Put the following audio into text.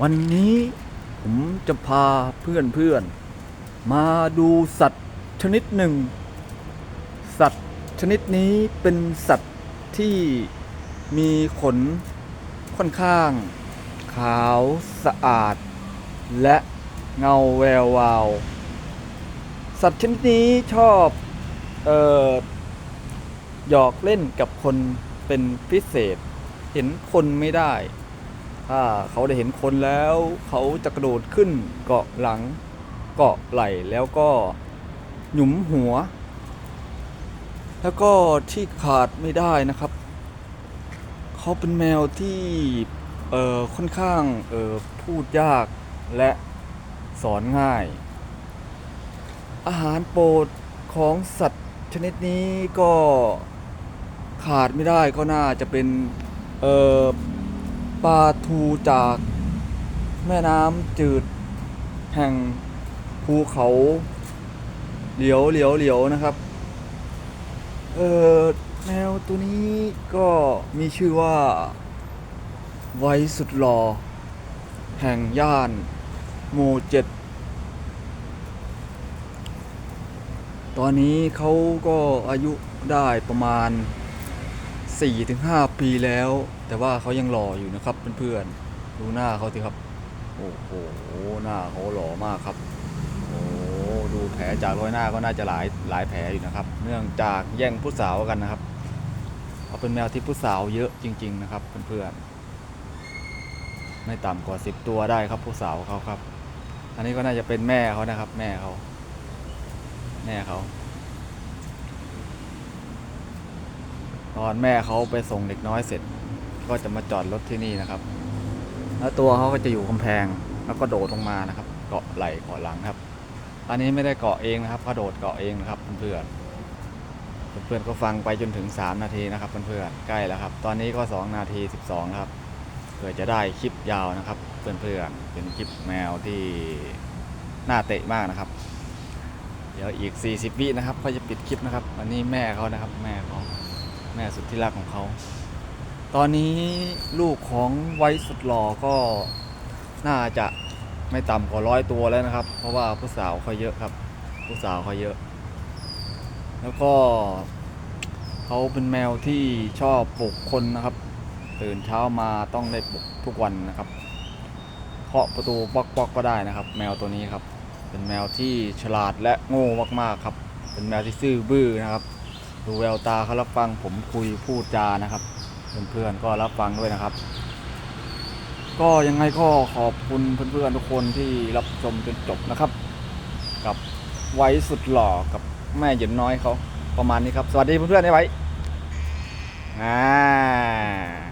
วันนี้ผมจะพาเพื่อนเพื่อนๆ มาดูสัตว์ชนิดหนึ่ง สัตว์ชนิดนี้เป็นสัตว์ที่มีขนค่อนข้าง ขาวสะอาด และเงาแวววาว สัตว์ชนิดนี้ชอบเอ่อหยอกเล่นกับคนเป็นพิเศษ เห็นคนไม่ได้ ถ้าเขาได้เห็นคนแล้ว เขาจะกระโดดขึ้นเกาะหลัง เกาะไหล่แล้วก็หยุมหัว แล้วก็ที่ขาดไม่ได้นะครับ เขาเป็นแมวที่เอ่อค่อนข้างเอ่อพูดยากและสอนง่าย อาหารโปรดของสัตว์ชนิดนี้ก็ขาดไม่ได้ก็น่าจะเป็นเอ่อ ปลาทูจากแม่น้ำจืดแห่งภูเขาเหลียวเหลียวเหลียวนะครับ เออแมวตัวนี้ก็มีชื่อว่า ไว้สุดหลอแห่งย่านโมเจ็ดตอนนี้เขาก็อายุได้ประมาณ 4-5 ปีแล้ว แต่ว่าเขายังหล่ออยู่นะครับเพื่อนๆดูหน้าเขาสิครับ โอ้โหหน้าเขาหล่อมากครับโอ้ดูแผลจากรอยหน้าก็น่าจะหลายหลายแผลอยู่นะครับ เนื่องจากแย่งผู้สาวกันนะครับเขาเป็นแมวที่ผู้สาวเยอะจริง ๆ นะครับเพื่อนๆไม่ต่ำกว่า 10 ตัวได้ครับผู้สาวเขาครับ อันนี้ก็น่าจะเป็นแม่เขานะครับ แม่เขาแม่เขา อนแม่เขาไปส่งเด็กน้อยเสร็จ ก็จะมาจอดรถที่นี่นะครับ แล้วตัวเขาก็จะอยู่กำแพงแล้วก็โดดลงมานะครับ เกาะไหล่เกาะหลังครับ อันนี้ไม่ได้เกาะเองนะครับเขาโดดเกาะเองนะครับเพื่อนเพื่อนก็ฟังไปจนถึง 3 นาทีนะครับเพื่อนๆใกล้แล้วครับ ตอนนี้ก็ 2 นาที 12 ครับเพื่อจะได้คลิปยาวนะครับ เพื่อนๆเป็นคลิปแมวที่น่าเตะมากนะครับ เดี๋ยวอีก 40 วินะครับเขาจะปิดคลิปนะครับ อันนี้แม่เขานะครับ แม่เขา แม่สุดที่รักของเขา ตอนนี้ลูกของไว้สุดหล่อก็น่าจะไม่ต่ำกว่าร้อยตัวแล้วนะครับ เพราะว่าผู้สาวเขาเยอะครับผู้สาวเขาเยอะ แล้วก็เขาเป็นแมวที่ชอบปลุกคนนะครับ ตื่นเช้ามาต้องได้ปลุกทุกวันนะครับเคาะประตูป๊อกๆก็ได้นะครับ แมวตัวนี้ครับ เป็นแมวที่ฉลาดและโง่มากๆครับ เป็นแมวที่ซื่อบื้อนะครับ ดูแววตาเขารับฟังผมคุยพูดจานะครับ เพื่อนๆก็รับฟังด้วยนะครับ ก็ยังไงก็ขอบคุณเพื่อนๆทุกคนที่รับชมจนจบนะครับ กับไว้สุดหล่อกับแม่หยินน้อยเขาประมาณนี้ครับ สวัสดีเพื่อนๆได้ไว้อ่า